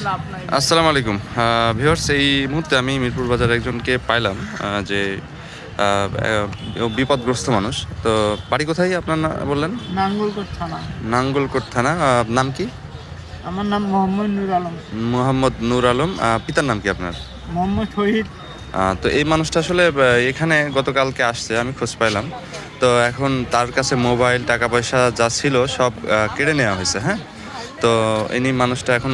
আসসালামু আলাইকুম। ভিউয়ার্স এই মুহূর্তে আমি মিরপুর বাজার একজনকে পাইলাম যে বিপদগ্রস্ত মানুষ। তো বাড়ি কোথায় আপনার বললেন? নাঙ্গলকোট থানা। নাঙ্গলকোট থানা। নাম কি? আমার নাম মোহাম্মদ নুর আলম। মোহাম্মদ নূর আলম। পিতার নাম কি আপনার? মোহাম্মদ শহীদ। তো এই মানুষটা আসলে এখানে গতকালকে আসছে আমি খোঁজ পাইলাম। তো এখন তার কাছে মোবাইল টাকা পয়সা যা ছিল সব কেড়ে নেওয়া হয়েছে হ্যাঁ? তো ইনি মানুষটা এখন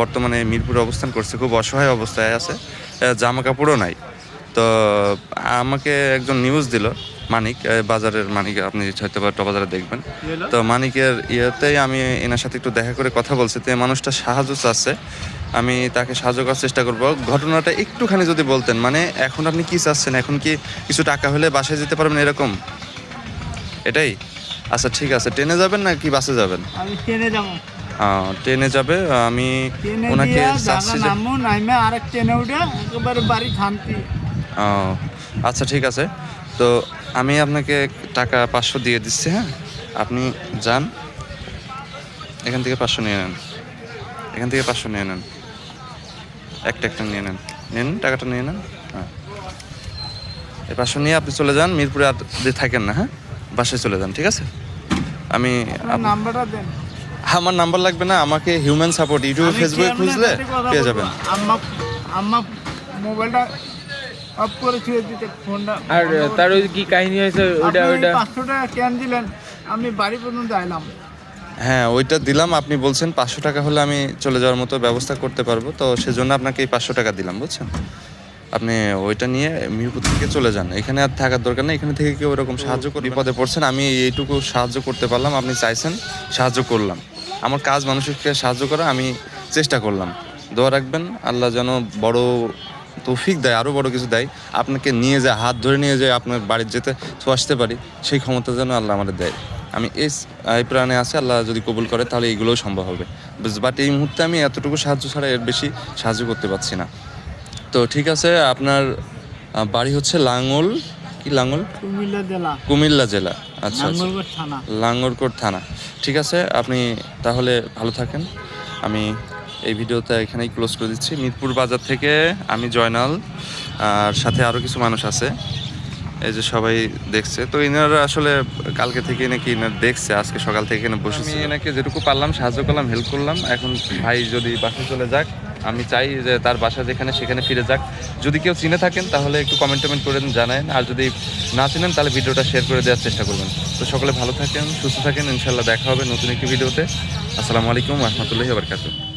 বর্তমানে মিরপুরে অবস্থান করছে খুব অসহায় অবস্থায় আছে জামা কাপড়ও নাই। তো আমাকে একজন নিউজ দিল মানিক বাজারের মানিক আপনি হয়তো বা বাজারে দেখবেন। তো মানিকের ইয়েতেই আমি এনার সাথে একটু দেখা করে কথা বলছি তো মানুষটা সাহায্য চাচ্ছে। আমি তাকে সাহায্য করার চেষ্টা করব। ঘটনাটা একটুখানি যদি বলতেন মানে এখন আপনি কি চাচ্ছেন? এখন কি কিছু টাকা হলে বাসায় যেতে পারবেন এরকম? এটাই? আচ্ছা ঠিক আছে। ট্রেনে যাবেন না কি বাসে যাবেন? আমি ট্রেনে যাব। ট্রেনে যাবে আমি ওনাকে আরেক ট্রেনে উঠে একেবারে বাড়ি আচ্ছা ঠিক আছে। তো আমি আপনাকে টাকা পাঁচশো দিয়ে দিচ্ছি হ্যাঁ? আপনি যান। এখান থেকে পাঁচশো নিয়ে নেন। এখান থেকে পাঁচশো নিয়ে নেন। একটা একটা নিয়ে নেন। নিন টাকাটা নিয়ে নেন। হ্যাঁ। এই পাঁচশো নিয়ে আপনি চলে যান মিরপুরে আর থাকেন না হ্যাঁ? বাসায় চলে যান ঠিক আছে? আমি নাম্বারটা দেন। আমার নাম্বার লাগবে না আমাকে হিউম্যান সাপোর্ট ইউটিউবে ফেসবুকে খুঁজলে পেয়ে যাবেন। আম্মা আম্মা মোবাইলটা অফ করে ছুঁয়ে দিতে ফোনটা আর তার ওই। কি কাহিনী হয়েছে? ওইটা ওইটা। টাকা কেন দিলেন আমি বাড়ি পর্যন্ত আইলাম। হ্যাঁ ওইটা দিলাম আপনি বলছেন পাঁচশো টাকা হলে আমি চলে যাওয়ার মতো ব্যবস্থা করতে পারব তো সেজন্য আপনাকে এই পাঁচশো টাকা দিলাম বুঝছেন? আপনি ওইটা নিয়ে মিরপুর থেকে চলে যান এখানে আর থাকার দরকার নেই এখানে থেকে কেউ এরকম সাহায্য করে বিপদে পড়ছেন আমি এইটুকু সাহায্য করতে পারলাম আপনি চাইছেন সাহায্য করলাম। আমার কাজ মানুষকে সাহায্য করা আমি চেষ্টা করলাম। দোয়া রাখবেন আল্লাহ যেন বড় তৌফিক দেয় আরও বড় কিছু দেয়। আপনাকে নিয়ে যায় হাত ধরে নিয়ে যায় আপনার বাড়ির যেতে তো আসতে পারি সেই ক্ষমতা যেন আল্লাহ আমাদের দেয়। আমি এই এই প্রাণে আছে আল্লাহ যদি কবুল করে তাহলে এইগুলোও সম্ভব হবে। বাট এই মুহূর্তে আমি এতটুকু সাহায্য ছাড়া এর বেশি সাহায্য করতে পারছি না। তো ঠিক আছে আপনার বাড়ি হচ্ছে লাঙ্গল কি লাঙ্গল? কুমিল্লা জেলা। কুমিল্লা জেলা আচ্ছা আচ্ছা। লাঙ্গরকোট থানা। ঠিক আছে, আপনি তাহলে ভালো থাকেন। আমি এই ভিডিওটা এখানেই ক্লোজ করে দিচ্ছি। মিরপুর বাজার থেকে আমি জয়নাল, আর সাথে আরও কিছু মানুষ আছে। এই যে সবাই দেখছে। তো ইনারা আসলে কালকে থেকে নাকি ইনার দেখছে, আজকে সকাল থেকে এখানে বসেছি। এনাকে যেটুকু পারলাম, সাহায্য করলাম হেল্প করলাম। এখন ভাই যদি বাসে চলে যাক আমি চাই যে তার বাসা যেখানে সেখানে ফিরে যাক। যদি কেউ চিনে থাকেন, তাহলে একটু কমেন্ট টমেন্ট করে জানান আর যদি না চিনেন, তাহলে ভিডিওটা শেয়ার করে দেওয়ার চেষ্টা করবেন। তো সকলে ভালো থাকেন, সুস্থ থাকেন। ইনশাল্লাহ দেখা হবে নতুন একটি ভিডিওতে। আসসালামু আলাইকুম রহমতুল্লাহি বারকাতুহ।